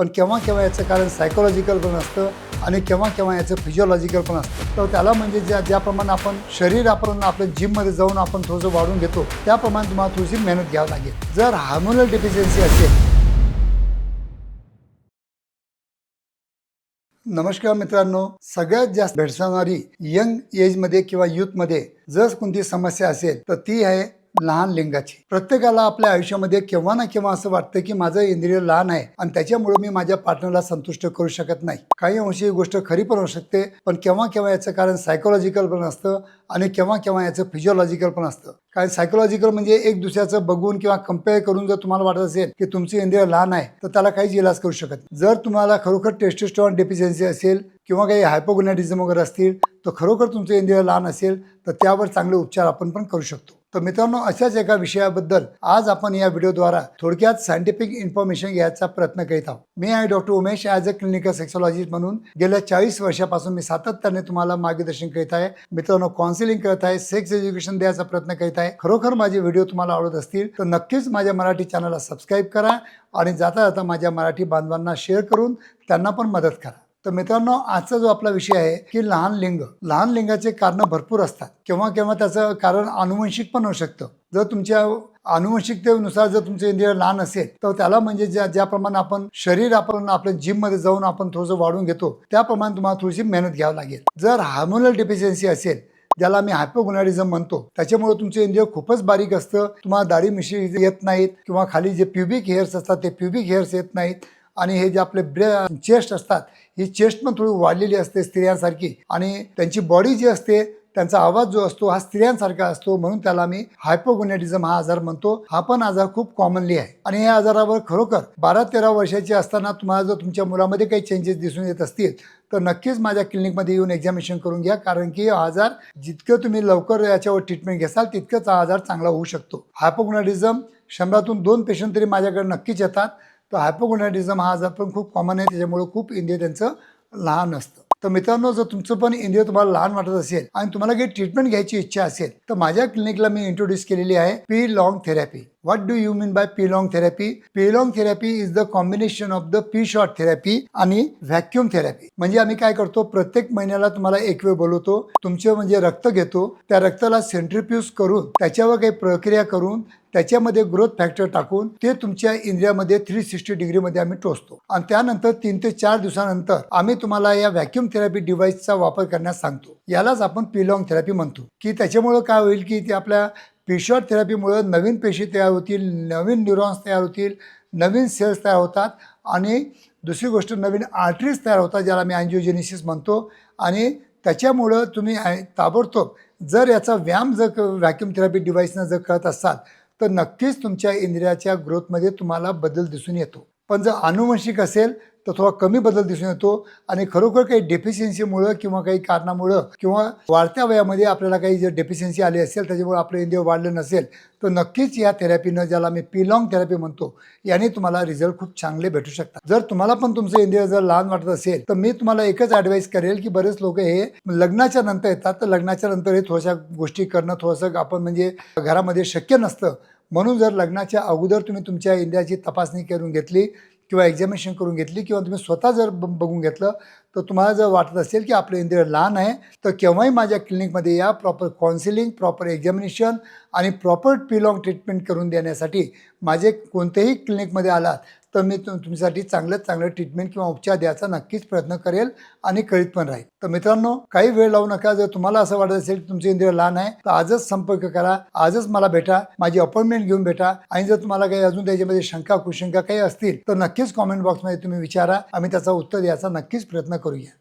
पण केव्हा केव्हा याचं कारण सायकोलॉजिकल पण असतं आणि केव्हा केव्हा याचं फिजिओलॉजिकल पण असतं. तर त्याला म्हणजे ज्या ज्याप्रमाणे आपण शरीर आपण आपल्या जिममध्ये जाऊन आपण थोडंसं वाढून घेतो त्याप्रमाणे तुम्हाला थोडीशी मेहनत घ्यावी लागेल. जर हार्मोनल डिफिशियन्सी असेल. नमस्कार मित्रांनो. सगळ्यात जास्त भेडसावणारी यंग एजमध्ये किंवा यूथमध्ये जर कोणती समस्या असेल तर ती आहे लहान लिंगाची. प्रत्येकाला आपल्या आयुष्यामध्ये केव्हा ना केव्हा असं वाटतं की माझं इंद्रिय लहान आहे आणि त्याच्यामुळे मी माझ्या पार्टनरला संतुष्ट करू शकत नाही. काही अंशी ही गोष्ट खरी पण होऊ शकते पण केव्हा केव्हा याचं कारण सायकोलॉजिकल पण असतं आणि केव्हा केव्हा याचं फिजिओलॉजिकल पण असतं. कारण सायकोलॉजिकल म्हणजे एक दुसऱ्याचं बघून किंवा कंपेअर करून जर तुम्हाला वाटत असेल की तुमची इंद्रिय लहान आहे तर त्याला काहीच इलाज करू शकत जर तुम्हाला खरोखर टेस्टोस्टेरॉन डेफिशियन्सी असेल किंवा काही हायपोगोनॅटिझम वगैरे असतील तर खरोखर तुमचं इंद्रिय लहान असेल तर त्यावर चांगले उपचार आपण पण करू शकतो. तर मित्रांनो अशाच एका विषयाबद्दल आज आपण या व्हिडिओद्वारा थोडक्यात सायंटिफिक इन्फॉर्मेशन घ्यायचा प्रयत्न करीत आहोत. मी आहे doctor Umesh as a clinical sexologist म्हणून गेल्या चाळीस वर्षापासून मी सातत्याने तुम्हाला मार्गदर्शन करीत आहे. मित्रांनो काउन्सिलिंग करत आहे सेक्स एज्युकेशन द्यायचा प्रयत्न करीत आहे. खरोखर माझे व्हिडिओ तुम्हाला आवडत असतील तर नक्कीच माझ्या मराठी चॅनलला सबस्क्राईब करा आणि जाता जाता माझ्या मराठी बांधवांना शेअर करून त्यांना पण मदत करा. तर मित्रांनो आजचा जो आपला विषय आहे की लहान लिंग. लहान लिंगाचे कारण भरपूर असतात. केव्हा केव्हा त्याचं कारण अनुवंशिक पण होऊ शकतं. जर तुमच्या अनुवंशिकतेनुसार जर तुमचं इंद्रिय लहान असेल तर त्याला म्हणजे ज्या ज्याप्रमाणे आपण शरीर आपण आपल्या जिममध्ये जाऊन आपण थोडंसं वाढून घेतो त्याप्रमाणे तुम्हाला थोडीशी मेहनत घ्यावी लागेल. जर हार्मोनल डिफिशियन्सी असेल ज्याला आम्ही हायपोगुनाडिझम म्हणतो त्याच्यामुळे तुमचं इंद्रिय खूपच बारीक असतं. तुम्हाला दाढी मिशी येत नाहीत किंवा खाली जे प्युबिक हेअर्स असतात ते प्युबिक हेअर्स येत नाहीत. आणि हे जे आपले ब्रे चेस्ट असतात ही चेस्ट पण थोडी वाढलेली असते स्त्रियांसारखी. आणि त्यांची बॉडी जी असते त्यांचा आवाज जो असतो हा स्त्रियांसारखा असतो म्हणून त्याला आम्ही हायपोगोनॅटिझम हा आजार म्हणतो. हा पण आजार खूप कॉमनली आहे. आणि या आजारावर खरोखर बारा तेरा वर्षाची असताना तुम्हाला जर तुमच्या मुलामध्ये काही चेंजेस दिसून येत असतील तर नक्कीच माझ्या क्लिनिकमध्ये येऊन एक्झामिनेशन करून घ्या कारण की हा आजार जितकं तुम्ही लवकर याच्यावर ट्रीटमेंट घेसाल तितकंच हा आजार चांगला होऊ शकतो. हायपोगोनॅटिझम शंभरातून दोन पेशंट तरी माझ्याकडे नक्कीच येतात. तर हायपोगोनॅडिझम हा आजार पण खूप कॉमन आहे त्याच्यामुळे खूप इंद्रिय त्यांचं लहान असतं. तर मित्रांनो जर तुमचं पण इंद्रिय तुम्हाला लहान वाटत असेल आणि तुम्हाला काही ट्रीटमेंट घ्यायची इच्छा असेल तर माझ्या क्लिनिकला मी इंट्रोड्यूस केलेली आहे P long therapy what do you mean by P long therapy P long therapy is the combination of the P short therapy आणि व्हॅक्युम थेरपी म्हणजे आम्ही काय करतो प्रत्येक महिन्याला तुम्हाला एक वेळ बोलवतो तुमचे म्हणजे रक्त घेतो त्या रक्ताला सेंट्रिफ्यूज करून त्याच्यावर काही प्रक्रिया करून त्याच्यामध्ये ग्रोथ फॅक्टर टाकून ते तुमच्या इंद्रियामध्ये थ्री सिक्स्टी डिग्रीमध्ये आम्ही टोचतो. आणि त्यानंतर तीन ते चार दिवसानंतर आम्ही तुम्हाला या व्हॅक्युम थेरपी डिव्हाइसचा वापर करण्यास सांगतो. यालाच आपण पिलॉंग थेरपी म्हणतो. की त्याच्यामुळं काय होईल की ते आपल्या पिशॉट थेरपीमुळं नवीन पेशी तयार होतील नवीन न्यूरॉन्स तयार होतील नवीन सेल्स तयार होतात आणि दुसरी गोष्ट नवीन आर्टरीज तयार होतात ज्याला मी अँजिओजेनिसिस म्हणतो. आणि त्याच्यामुळं तुम्ही ताबडतोब जर याचा व्यायाम जर व्हॅक्युम थेरपी डिव्हाइसनं जर करत असाल तर नक्कीच तुमच्या इंद्रियाच्या ग्रोथमध्ये तुम्हाला बदल दिसून येतो. पण जर अनुवंशिक असेल तर थोडा कमी बदल दिसून येतो. आणि खरोखर काही डेफिशियन्सीमुळं किंवा काही कारणामुळं किंवा वाढत्या वयामध्ये आपल्याला काही जर डेफिशियन्सी आली असेल त्याच्यामुळे आपलं इंद्रिय वाढलं नसेल तर नक्कीच या थेरपीनं ज्याला मी पिलॉंग थेरपी म्हणतो याने तुम्हाला रिझल्ट खूप चांगले भेटू शकतात. जर तुम्हाला पण तुमचं इंडिया जर लहान वाटत असेल तर मी तुम्हाला एकच ॲडवाईस करेल की बरेच लोक हे लग्नाच्या नंतर येतात. तर लग्नाच्या नंतर हे थोड्याशा गोष्टी करणं थोडंसं आपण म्हणजे घरामध्ये शक्य नसतं. म्हणून जर लग्नाच्या अगोदर तुम्ही तुमच्या इंद्रियाची तपासणी करून घेतली किंवा एक्झामिनेशन करून घेतली किंवा तुम्ही स्वतः जर ब बघून घेतलं तर तुम्हाला जर वाटत असेल की आपलं इंद्रिय लहान आहे तर केव्हाही माझ्या क्लिनिकमध्ये या प्रॉपर काउन्सिलिंग प्रॉपर एक्झामिनेशन आणि प्रॉपर पिलॉंग ट्रीटमेंट करून देण्यासाठी माझे कोणत्याही क्लिनिकमध्ये आलात तर मी तुम तुमच्यासाठी चांगलं चांगलं ट्रीटमेंट किंवा उपचार द्यायचा नक्कीच प्रयत्न करेल आणि करीत पण राहील. तर मित्रांनो काही वेळ लावू नका. जर तुम्हाला असं वाटत असेल की तुमचे इंद्रिय लहान आहे तर आजच संपर्क करा. आजच मला भेटा. माझी अपॉइंटमेंट घेऊन भेटा. आणि जर तुम्हाला काही अजून त्याच्यामध्ये शंका कुशंका काही असतील तर नक्कीच कॉमेंट बॉक्समध्ये तुम्ही विचारा. आम्ही त्याचा उत्तर द्यायचा नक्कीच प्रयत्न करूया.